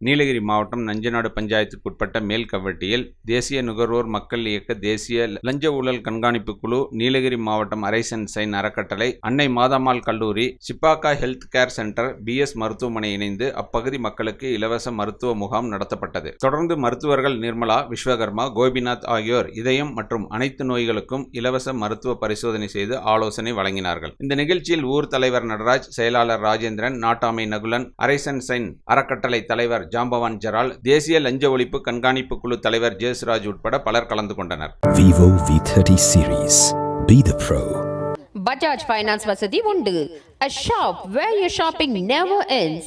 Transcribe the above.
நீலகிரி மாவட்டம் நஞ்சநாடு பஞ்சாயத்துக்குட்பட்ட மேல்கவட்டியில் தேசிய நுகர்வோர் மக்கள் இயக்க தேசிய லஞ்ச ஊழல் கண்காணிப்பு குழு நீலகிரி மாவட்டம் அரைசன் சைன் அறக்கட்டளை அன்னை மாதம்மாள் கல்லூரி சிப்பாக்கா ஹெல்த் கேர் சென்டர் பிஎஸ் மருத்துவமனை இணைந்து அப்பகுதி மக்களுக்கு இலவச மருத்துவ முகாம் நடத்தப்பட்டது. தொடர்ந்து மருத்துவர்கள் நிர்மலா விஸ்வகர்மா கோபிநாத் ஆகியோர் இதயம் மற்றும் அனைத்து நோய்களுக்கும் இலவச மருத்துவ பரிசோதனை செய்து ஆலோசனை வழங்கினார்கள். இந்த நிகழ்ச்சியில் ஊர் தலைவர் நடராஜ் செயலாளர் ராஜேந்திரன் நாட்டாமை நகுலன் அரைசன் சைன் அறக்கட்டளை தலைவர் ஜாம்பவான் ஜெரால் தேசிய லஞ்ச ஒழிப்பு கண்காணிப்பு குழு தலைவர் ஜேசுராஜ் உட்பட பலர் கலந்து கொண்டனர் Vivo V30 series. Be the pro. Bajaj finance வசதி உண்டு a shop where your shopping never ends